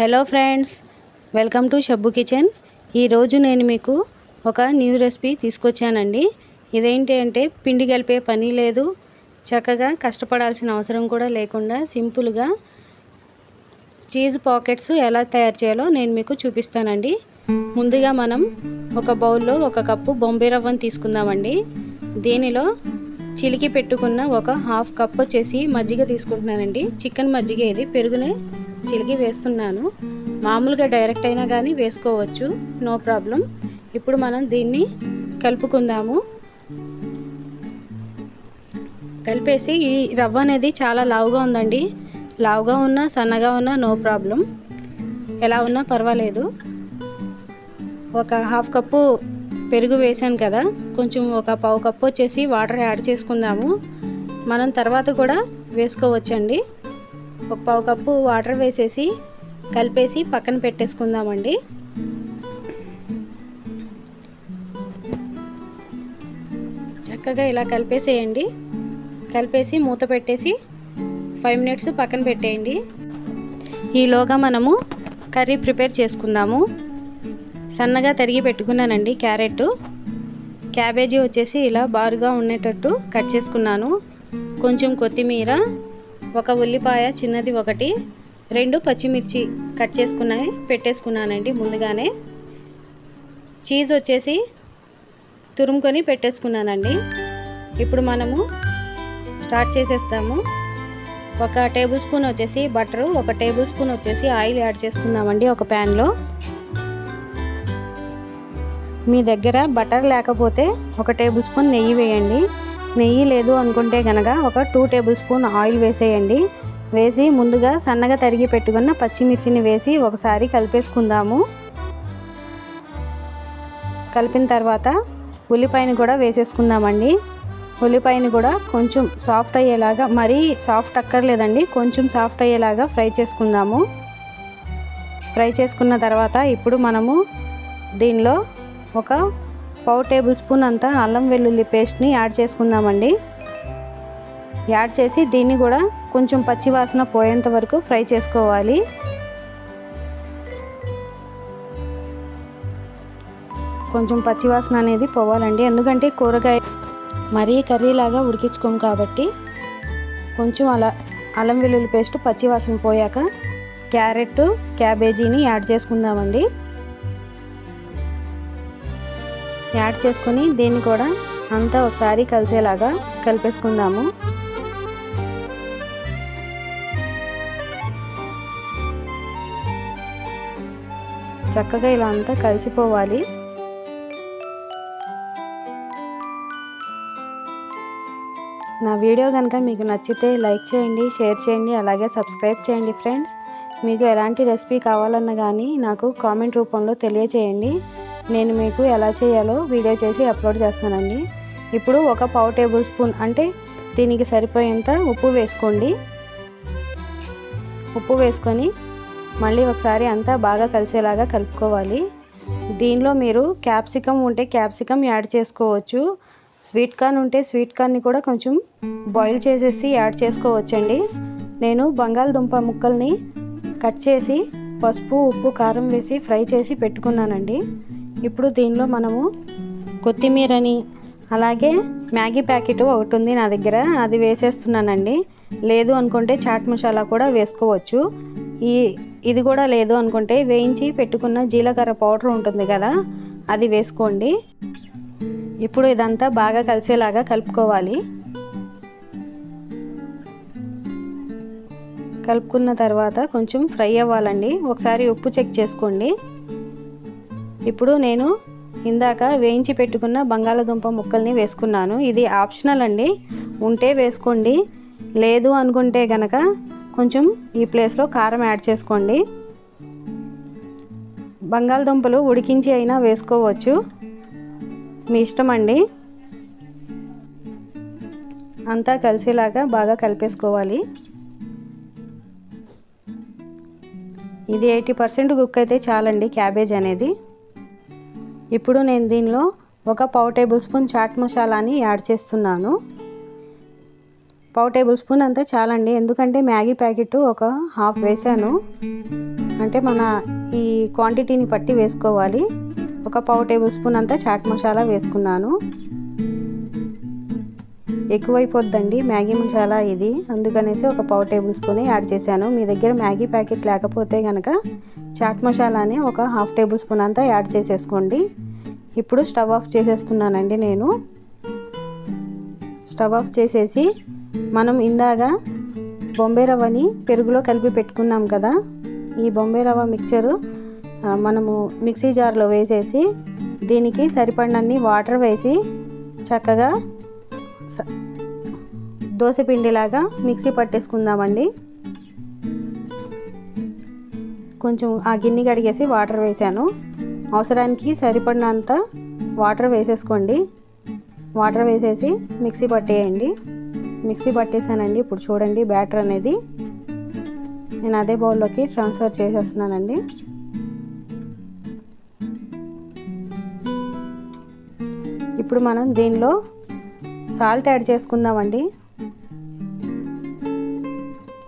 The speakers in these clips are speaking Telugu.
Hello friends welcome to Shabbu kitchen. ఈరోజు నేను మీకు ఒక న్యూ రెసిపీ తీసుకొచ్చానండి. ఇదేంటి అంటే పిండి కలిపే పని లేదు చక్కగా కష్టపడాల్సిన అవసరం కూడా లేకుండా సింపుల్గా చీజ్ పాకెట్స్ ఎలా తయారు చేయాలో నేను మీకు చూపిస్తానండి. ముందుగా మనం ఒక బౌల్లో ఒక కప్పు బొంబే రవ్వను తీసుకుందామండి. దీనిలో చిలికి పెట్టుకున్న ఒక హాఫ్ కప్ వచ్చేసి మజ్జిగ తీసుకుంటున్నానండి. చికెన్ మజ్జిగ ఇది పెరుగునే చిలికి వేస్తున్నాను. మామూలుగా డైరెక్ట్ అయినా కానీ వేసుకోవచ్చు. No problem. ఇప్పుడు మనం దీన్ని కలుపుకుందాము. కలిపేసి ఈ రవ్వ అనేది చాలా లావుగా ఉందండి. లావుగా ఉన్నా సన్నగా ఉన్నా నో ప్రాబ్లం. ఎలా ఉన్నా పర్వాలేదు. ఒక హాఫ్ కప్పు పెరుగు వేసాను కదా. కొంచెం ఒక పావు కప్పు వచ్చేసి వాటర్ యాడ్ చేసుకుందాము. మనం తర్వాత కూడా వేసుకోవచ్చండి. ఒక పావు కప్పు వాటర్ వేసేసి కలిపేసి పక్కన పెట్టేసుకుందామండి. చక్కగా ఇలా కలిపేసేయండి. కలిపేసి మూత పెట్టేసి ఫైవ్ మినిట్స్ పక్కన పెట్టేయండి. ఈలోగా మనము కర్రీ ప్రిపేర్ చేసుకుందాము. సన్నగా తరిగి పెట్టుకున్నానండి క్యారెట్. క్యాబేజీ వచ్చేసి ఇలా బారుగా ఉండేటట్టు కట్ చేసుకున్నాను. కొంచెం కొత్తిమీర ఒక ఉల్లిపాయ చిన్నది ఒకటి రెండు పచ్చిమిర్చి కట్ చేసుకున్నాయి పెట్టేసుకున్నానండి ముందుగానే. చీజ్ వచ్చేసి తురుముకొని పెట్టేసుకున్నానండి. ఇప్పుడు మనము స్టార్ట్ చేసేస్తాము. ఒక టేబుల్ స్పూన్ వచ్చేసి బటరు ఒక టేబుల్ స్పూన్ వచ్చేసి ఆయిల్ యాడ్ చేసుకుందామండి ఒక ప్యాన్లో. మీ దగ్గర బటర్ లేకపోతే ఒక టేబుల్ స్పూన్ నెయ్యి వేయండి. నెయ్యి లేదు అనుకుంటే కనుక ఒక టూ టేబుల్ స్పూన్ ఆయిల్ వేసేయండి. వేసి ముందుగా సన్నగా తరిగి పెట్టుకున్న పచ్చిమిర్చిని వేసి ఒకసారి కలిపేసుకుందాము. కలిపిన తర్వాత ఉల్లిపాయని కూడా వేసేసుకుందామండి. ఉల్లిపాయని కూడా కొంచెం సాఫ్ట్ అయ్యేలాగా మరీ సాఫ్ట్ అక్కర్లేదండి కొంచెం సాఫ్ట్ అయ్యేలాగా ఫ్రై చేసుకుందాము. ఫ్రై చేసుకున్న తర్వాత ఇప్పుడు మనము దీనిలో ఒక పావు టేబుల్ స్పూన్ అంతా అల్లం వెల్లుల్లి పేస్ట్ని యాడ్ చేసుకుందామండి. యాడ్ చేసి దీన్ని కూడా కొంచెం పచ్చివాసన పోయేంత వరకు ఫ్రై చేసుకోవాలి. కొంచెం పచ్చివాసన అనేది పోవాలండి. ఎందుకంటే కూరగాయ మరీ కర్రీలాగా ఉడికించుకోం కాబట్టి కొంచెం అలా అల్లం వెల్లుల్లి పేస్ట్ పచ్చివాసన పోయాక క్యారెట్ క్యాబేజీని యాడ్ చేసుకుందామండి. యాడ్ చేసుకొని దీన్ని కూడా అంతా ఒకసారి కలిసేలాగా కలిపేసుకుందాము. చక్కగా ఇలా అంతా కలిసిపోవాలి. నా వీడియో కనుక మీకు నచ్చితే లైక్ చేయండి షేర్ చేయండి అలాగే సబ్స్క్రైబ్ చేయండి ఫ్రెండ్స్. మీకు ఎలాంటి రెసిపీ కావాలన్నా కానీ నాకు కామెంట్ రూపంలో తెలియచేయండి. నేను మీకు ఎలా చేయాలో వీడియో చేసి అప్లోడ్ చేస్తానండి. ఇప్పుడు ఒక పావు టేబుల్ స్పూన్ అంటే దీనికి సరిపోయేంత ఉప్పు వేసుకోండి. ఉప్పు వేసుకొని మళ్ళీ ఒకసారి అంతా బాగా కలిసేలాగా కలుపుకోవాలి. దీనిలో మీరు క్యాప్సికమ్ ఉంటే క్యాప్సికమ్ యాడ్ చేసుకోవచ్చు. స్వీట్ కార్న్ ఉంటే స్వీట్ కార్న్ని కూడా కొంచెం బాయిల్ చేసేసి యాడ్ చేసుకోవచ్చండి. నేను బంగాళదుంప ముక్కల్ని కట్ చేసి పసుపు ఉప్పు కారం వేసి ఫ్రై చేసి పెట్టుకున్నానండి. ఇప్పుడు దీనిలో మనము కొత్తిమీరని అలాగే మ్యాగీ ప్యాకెట్ ఒకటి ఉంది నా దగ్గర అది వేసేస్తున్నానండి. లేదు అనుకుంటే చాట్ మసాలా కూడా వేసుకోవచ్చు. ఈ ఇది కూడా లేదు అనుకుంటే వేయించి పెట్టుకున్న జీలకర్ర పౌడర్ ఉంటుంది కదా అది వేసుకోండి. ఇప్పుడు ఇదంతా బాగా కలిసేలాగా కలుపుకోవాలి. కలుపుకున్న తర్వాత కొంచెం ఫ్రై అవ్వాలండి. ఒకసారి ఉప్పు చెక్ చేసుకోండి. ఇప్పుడు నేను ఇందాక వేయించి పెట్టుకున్న బంగాళదుంప ముక్కల్ని వేసుకున్నాను. ఇది ఆప్షనల్ అండి. ఉంటే వేసుకోండి. లేదు అనుకుంటే కనుక కొంచెం ఈ ప్లేస్లో కారం యాడ్ చేసుకోండి. బంగాళదుంపలు ఉడికించి అయినా వేసుకోవచ్చు. మీ ఇష్టం అండి. అంతా కలిసేలాగా బాగా కలిపేసుకోవాలి. ఇది ఎయిటీ పర్సెంట్ కుక్ అయితే చాలండి క్యాబేజ్ అనేది. ఇప్పుడు నేను దీనిలో ఒక పావు టేబుల్ స్పూన్ చాట్ మసాలాని యాడ్ చేస్తున్నాను. పావు టేబుల్ స్పూన్ అంతా చాలండి. ఎందుకంటే మ్యాగీ ప్యాకెట్ ఒక హాఫ్ వేసాను. అంటే మన ఈ క్వాంటిటీని బట్టి వేసుకోవాలి. ఒక పావు టేబుల్ స్పూన్ అంతా చాట్ మసాలా వేసుకున్నాను. ఎక్కువైపోద్దండి మ్యాగీ మసాలా ఇది. అందుకనేసి ఒక పావు టేబుల్ స్పూనే యాడ్ చేశాను. మీ దగ్గర మ్యాగీ ప్యాకెట్ లేకపోతే కనుక చాట్ మసాలాని ఒక హాఫ్ టేబుల్ స్పూన్ అంతా యాడ్ చేసేసుకోండి. ఇప్పుడు స్టవ్ ఆఫ్ చేసేస్తున్నానండి నేను. స్టవ్ ఆఫ్ చేసేసి మనం ఇందాక బొంబే రవ్వని పెరుగులో కలిపి పెట్టుకున్నాం కదా ఈ బొంబే రవ్వ మిక్చరు మనము మిక్సీ జార్లో వేసేసి దీనికి సరిపడినన్ని వాటర్ వేసి చక్కగా దోశ పిండిలాగా మిక్సీ పట్టేసుకుందామండి. కొంచెం ఆ గిన్నె కడిగేసి వాటర్ వేసాను అవసరానికి సరిపడినంత వాటర్ వేసేసుకోండి. వాటర్ వేసేసి మిక్సీ పట్టేయండి. మిక్సీ పట్టేసానండి. ఇప్పుడు చూడండి బ్యాటర్ అనేది. నేను అదే బౌల్లోకి ట్రాన్స్ఫర్ చేసేస్తున్నానండి. ఇప్పుడు మనం దీనిలో సాల్ట్ యాడ్ చేసుకుందామండి.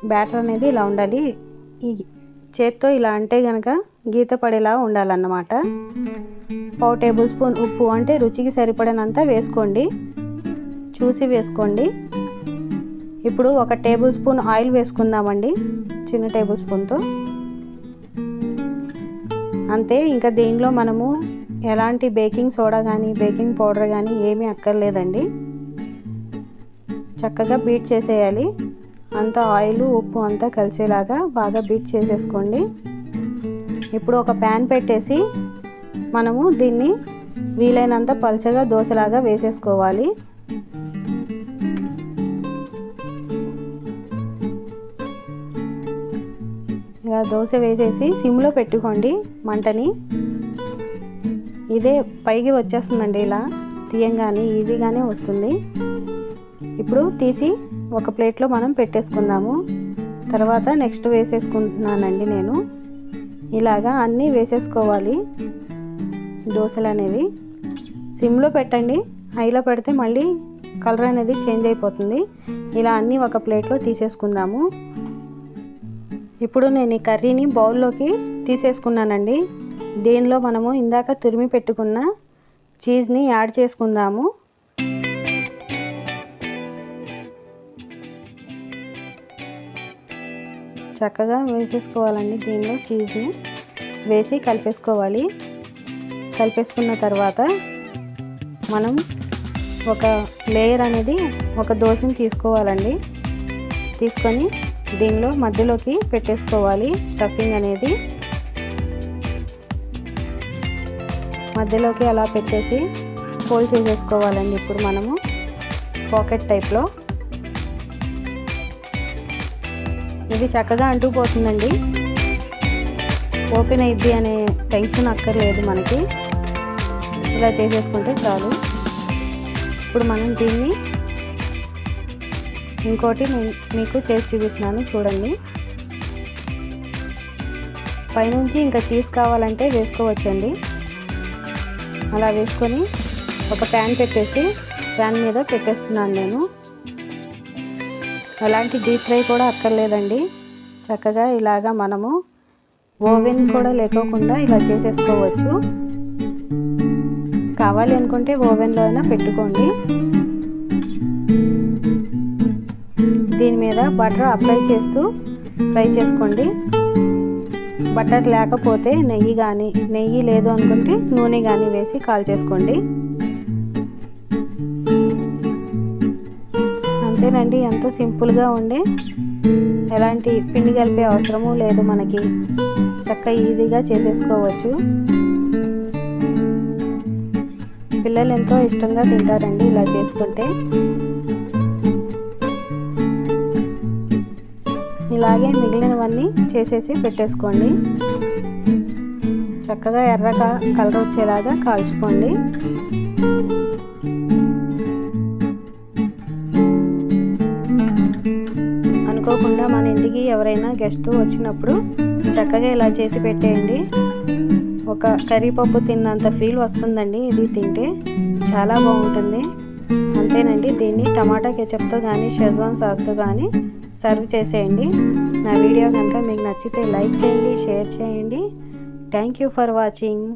బ్యాటర్ అనేది ఇలా ఉండాలి. ఈ చేత్తో ఇలా అంటే కనుక గీత పడేలా ఉండాలన్నమాట. పావు టేబుల్ స్పూన్ ఉప్పు అంటే రుచికి సరిపడినంత వేసుకోండి. చూసి వేసుకోండి. ఇప్పుడు ఒక టేబుల్ స్పూన్ ఆయిల్ వేసుకుందామండి చిన్న టేబుల్ స్పూన్తో. అంతే ఇంకా దీనిలో మనము ఎలాంటి బేకింగ్ సోడా కానీ బేకింగ్ పౌడర్ కానీ ఏమీ అక్కర్లేదండి. చక్కగా బీట్ చేసేయాలి. అంతా ఆయిల్ ఉప్పు అంతా కలిసేలాగా బాగా బీట్ చేసేసుకోండి. ఇప్పుడు ఒక ప్యాన్ పెట్టేసి మనము దీన్ని వీలైనంత పల్చగా దోశలాగా వేసేసుకోవాలి. ఇలా దోశ వేసేసి సిమ్లో పెట్టుకోండి మంటని. ఇదే పైకి వచ్చేస్తుందండి ఇలా తీయంగానే ఈజీగానే వస్తుంది. ఇప్పుడు తీసి ఒక ప్లేట్లో మనం పెట్టేసుకుందాము. తర్వాత నెక్స్ట్ వేసేసుకుంటున్నానండి నేను. ఇలాగా అన్నీ వేసేసుకోవాలి. దోశలు అనేవి సిమ్లో పెట్టండి. హైలో పెడితే మళ్ళీ కలర్ అనేది చేంజ్ అయిపోతుంది. ఇలా అన్నీ ఒక ప్లేట్లో తీసేసుకుందాము. ఇప్పుడు నేను ఈ కర్రీని బౌల్లోకి తీసేసుకున్నానండి. దీనిలో మనము ఇందాక తురిమి పెట్టుకున్న చీజ్ని యాడ్ చేసుకుందాము. చక్కగా వేసేసుకోవాలండి దీనిలో చీజ్ని వేసి కలిపేసుకోవాలి. కలిపేసుకున్న తర్వాత మనం ఒక లేయర్ అనేది ఒక దోశని తీసుకోవాలండి. తీసుకొని దీనిలో మధ్యలోకి పెట్టేసుకోవాలి స్టఫింగ్ అనేది. మధ్యలోకి అలా పెట్టేసి ఫోల్డ్ చేసేసుకోవాలండి ఇప్పుడు మనము. పాకెట్ టైప్లో ఇది చక్కగా అంటుకుపోతుందండి ఓపెన్ అయింది అనే టెన్షన్ అక్కర్లేదు మనకి. ఇలా చేసేసుకుంటే చాలు. ఇప్పుడు మనం దీన్ని ఇంకోటి నేను మీకు చేసి చూపిస్తున్నాను చూడండి. పైనుంచి ఇంకా చీజ్ కావాలంటే వేసుకోవచ్చండి. అలా వేసుకొని ఒక ప్యాన్ పెట్టేసి ప్యాన్ మీద పెట్టేస్తున్నాను నేను. ఎలాంటి డీప్ ఫ్రై కూడా అక్కర్లేదండి. చక్కగా ఇలాగా మనము ఓవెన్ కూడా లేకోకుండా ఇలా చేసేసుకోవచ్చు. కావాలి అనుకుంటే ఓవెన్లో అయినా పెట్టుకోండి. దీని మీద బటర్ అప్లై చేస్తూ ఫ్రై చేసుకోండి. బటర్ లేకపోతే నెయ్యి కానీ నెయ్యి లేదు అనుకుంటే నూనె కానీ వేసి కాల్ చేసుకోండి. అంతేనండి ఎంతో సింపుల్గా ఉండే. ఎలాంటి పిండి కలిపే అవసరము లేదు మనకి. చక్క ఈజీగా చేసేసుకోవచ్చు. పిల్లలు ఎంతో ఇష్టంగా తింటారండి ఇలా చేసుకుంటే. ఇలాగే మిగిలినవన్నీ చేసేసి పెట్టేసుకోండి. చక్కగా ఎర్రగా కలర్ వచ్చేలాగా కాల్చుకోండి. అనుకోకుండా మన ఇంటికి ఎవరైనా గెస్ట్ వచ్చినప్పుడు చక్కగా ఇలా చేసి పెట్టేయండి. ఒక కర్రీపప్పు తిన్నంత ఫీల్ వస్తుందండి ఇది తింటే. చాలా బాగుంటుంది. అంతేనండి దీన్ని టమాటా కెచప్తో కానీ షెజ్వాన్ సాస్తో కానీ సర్వ్ చేసేయండి. నా వీడియో కనుక మీకు నచ్చితే లైక్ చేయండి షేర్ చేయండి. Thank you for watching